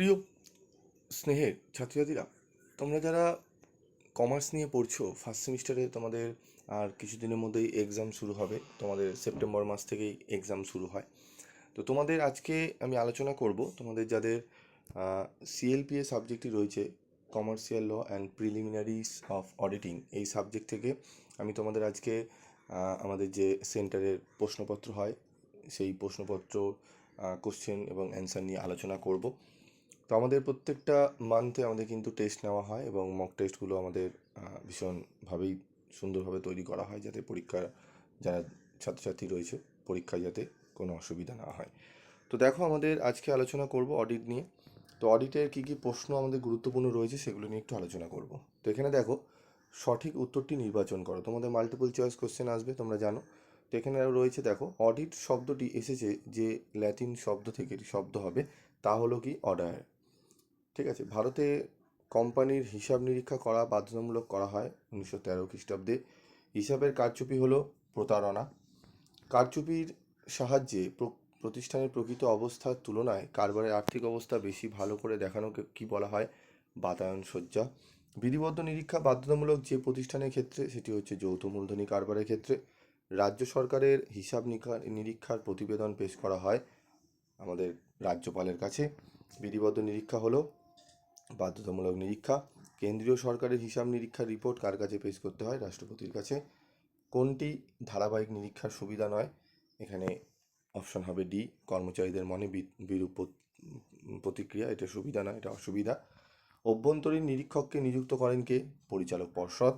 প্রিয় স্নেহের ছাত্রছাত্রীরা, তোমরা যারা কমার্স নিয়ে পড়ছো ফার্স্ট সেমিস্টারে তোমাদের আর কিছুদিনের মধ্যেই এক্সাম শুরু হবে। তোমাদের সেপ্টেম্বর মাস থেকেই এক্সাম শুরু হয়। তো তোমাদের আজকে আমি আলোচনা করব তোমাদের যাদের সিএলপিএ সাবজেক্টটি রয়েছে commercial law and preliminaries of auditing এই সাবজেক্ট থেকে আমি তোমাদের আজকে আমাদের যে সেন্টারের প্রশ্নপত্র হয়, সেই প্রশ্নপত্র কোশ্চেন এবং অ্যান্সার নিয়ে আলোচনা করব। তো আমাদের প্রত্যেকটা মান্থে আমাদের কিন্তু টেস্ট নেওয়া হয় এবং মক টেস্টগুলো আমাদের ভীষণভাবেই সুন্দরভাবে তৈরি করা হয় যাতে পরীক্ষার যারা ছাত্রছাত্রী রয়েছে পরীক্ষায় যাতে কোনো অসুবিধা না হয়। তো দেখো আমাদের আজকে আলোচনা করব অডিট নিয়ে। তো অডিটের কী কী প্রশ্ন আমাদের গুরুত্বপূর্ণ রয়েছে সেগুলো নিয়ে একটু আলোচনা করব। তো এখানে দেখো, সঠিক উত্তরটি নির্বাচন করো। তোমাদের মাল্টিপল চয়েস কোশ্চেন আসবে, তোমরা জানো। তো এখানে রয়েছে দেখো অডিট শব্দটি এসেছে যে ল্যাটিন শব্দ থেকে শব্দ হবে, তা হলো কি অর্ডার ঠিক আছে। ভারতে কোম্পানির হিসাব নিরীক্ষা করা বাধ্যতামূলক করা হয় উনিশশো তেরো খ্রিস্টাব্দে। হিসাবের কারচুপি হলো প্রতারণা। কারচুপির সাহায্যে প্র- প্রতিষ্ঠানের প্রকৃত অবস্থার তুলনায় কারবারের আর্থিক অবস্থা বেশি ভালো করে দেখানোকে কি বলা হয়? বাতায়ন সজ্জা বিধিবদ্ধ নিরীক্ষা বাধ্যতামূলক যে প্রতিষ্ঠানের ক্ষেত্রে, সেটি হচ্ছে যৌথ মূলধনী কারবারের ক্ষেত্রে। রাজ্য সরকারের হিসাব নিরীক্ষার প্রতিবেদন পেশ করা হয় আমাদের রাজ্যপালের কাছে। বিধিবদ্ধ নিরীক্ষা হলো বাধ্যতামূলক নিরীক্ষা। কেন্দ্রীয় সরকারের হিসাব নিরীক্ষার রিপোর্ট কার কাছে পেশ করতে হয়? রাষ্ট্রপতির কাছে। কোনটি ধারাবাহিক নিরীক্ষার সুবিধা নয়? এখানে অপশন হবে ডি, কর্মচারীদের মনে বিরূপ প্রতিক্রিয়া। এটা সুবিধা নয়, এটা অসুবিধা। অভ্যন্তরীণ নিরীক্ষককে নিযুক্ত করেন কে? পরিচালক পর্ষদ।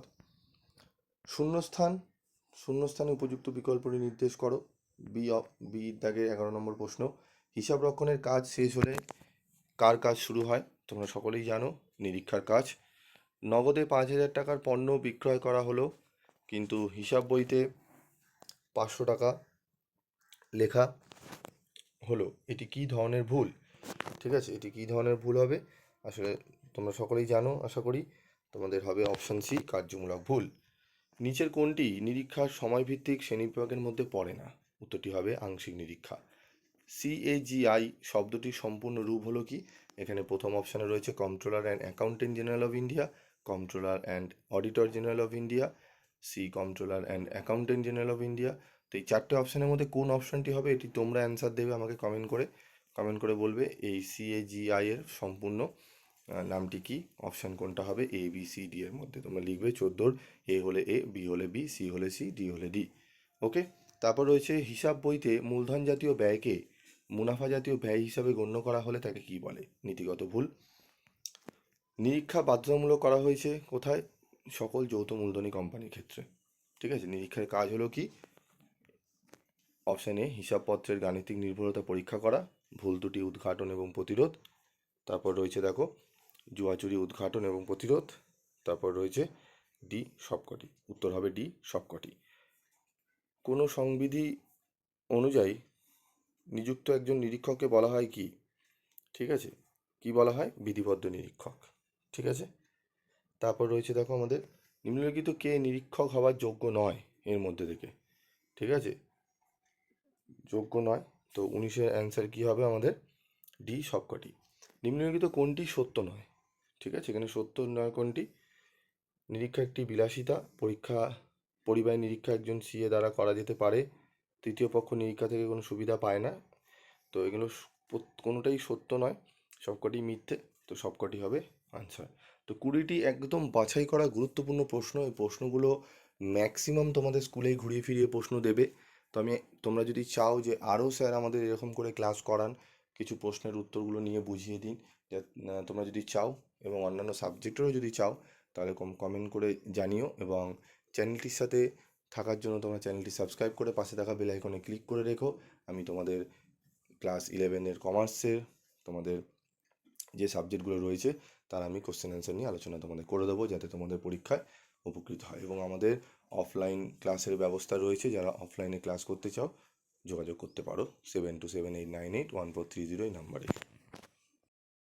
শূন্যস্থান। শূন্যস্থানে উপযুক্ত বিকল্পটি নির্দেশ করো। বি বি দাগের এগারো নম্বর প্রশ্ন। হিসাব রক্ষণের কাজ শেষ হলে কার কাজ শুরু হয়? তোমরা সকলেই জানো, নিরীক্ষার কাজ। নগদে পাঁচ হাজার টাকার পণ্য বিক্রয় করা হলো, কিন্তু হিসাব বইতে পাঁচশো টাকা লেখা হলো। এটি কী ধরনের ভুল? ঠিক আছে, এটি কী ধরনের ভুল হবে? আসলে তোমরা সকলেই জানো, আশা করি। তোমাদের হবে অপশন সি কার্যমূলক ভুল। নিচের কোনটি নিরীক্ষার সময়ভিত্তিক শ্রেণীবিভাগের মধ্যে পড়ে না? উত্তরটি হবে আংশিক নিরীক্ষা। সিএজিআই শব্দটির সম্পূর্ণ রূপ হলো কি? এখানে প্রথম অপশানে রয়েছে controller and accountant general of India controller and auditor general of India C controller and accountant general of India তো এই চারটে অপশানের মধ্যে কোন অপশানটি হবে, এটি তোমরা অ্যান্সার দেবে আমাকে কমেন্ট করে। কমেন্ট করে বলবে এই সিএজিআই এর সম্পূর্ণ নামটি কি, অপশান কোনটা হবে এ বি সি ডি এর মধ্যে। তোমরা লিখবে চোদ্দোর এ হলে এ বি হলে বি সি হলে সি ডি হলে ডি ওকে তারপর রয়েছে হিসাব বইতে মূলধন জাতীয় ব্যয়কে মুনাফা জাতীয় ব্যয় হিসাবে গণ্য করা হলে তাকে কি বলে? নীতিগত ভুল। নিরীক্ষা বাধ্যতামূলক করা হয়েছে কোথায়? সকল যৌথ মূলধনী কোম্পানির ক্ষেত্রে। ঠিক আছে? নিরীক্ষার কাজ হলো কি? অপশান হিসাবপত্রের গাণিতিক নির্ভরতা পরীক্ষা করা, ভুল দুটি উদ্ঘাটন এবং প্রতিরোধ। তারপর রয়েছে দেখো, জুয়াচুরি উদ্ঘাটন এবং প্রতিরোধ। তারপর রয়েছে ডি সবকটি। উত্তর হবে ডি সবকটি। কোনো সংবিধি অনুযায়ী নিযুক্ত একজন নিরীক্ষককে বলা হয় কি? ঠিক আছে? কি বলা হয়? বিধিবদ্ধ নিরীক্ষক। ঠিক আছে? তারপর রয়েছে দেখো আমাদের, নিম্নলিখিত কে নিরীক্ষক হওয়ার যোগ্য নয় এর মধ্যে থেকে। ঠিক আছে? যোগ্য নয়। তো উনিশের অ্যান্সার কি হবে আমাদের? ডি সবকটি। নিম্নলিখিত কোনটি সত্য নয়? ঠিক আছে? এখানে সত্য নয় কোনটি? নিরীক্ষা একটি বিলাসিতা। পরীক্ষা, পরিবাহী নিরীক্ষা একজন সিএ দ্বারা করা যেতে পারে। তৃতীয় পক্ষ নিরীক্ষা থেকে কোনো সুবিধা পায় না। তো এগুলো কোনোটাই সত্য নয়। সবকটি মিথ্যে, তো সবকটি হবে আনসার তো কুড়িটি একদম বাছাই করা গুরুত্বপূর্ণ প্রশ্ন। এই প্রশ্নগুলো ম্যাক্সিমাম তোমাদের স্কুলেই ঘুরিয়ে ফিরিয়ে প্রশ্ন দেবে। তো আমি, তোমরা যদি চাও যে আরও স্যার আমাদের এরকম করে ক্লাস করান, কিছু প্রশ্নের উত্তরগুলো নিয়ে বুঝিয়ে দিন। যা- তোমরা যদি চাও এবং অন্যান্য সাবজেক্টেরও যদি চাও, তাহলে কম কমেন্ট করে জানিও এবং চ্যানেলটির সাথে থাকার জন্য তোমরা চ্যানেলটি সাবস্ক্রাইব করে পাশে থাকা বেল আইকনে ক্লিক করে রেখো। আমি তোমাদের ক্লাস ইলেভেনের কমার্সের তোমাদের যে সাবজেক্টগুলো রয়েছে, তার আমি কোশ্চেন অ্যান্সার নিয়ে আলোচনা তোমাদের করে দেবো, যাতে তোমাদের পরীক্ষায় উপকৃত হয়। এবং আমাদের অফলাইন ক্লাসের ব্যবস্থা রয়েছে, যারা অফলাইনে ক্লাস করতে চাও, যোগাযোগ করতে পারো। Seven two seven eight nine eight one four three zero এই নাম্বারে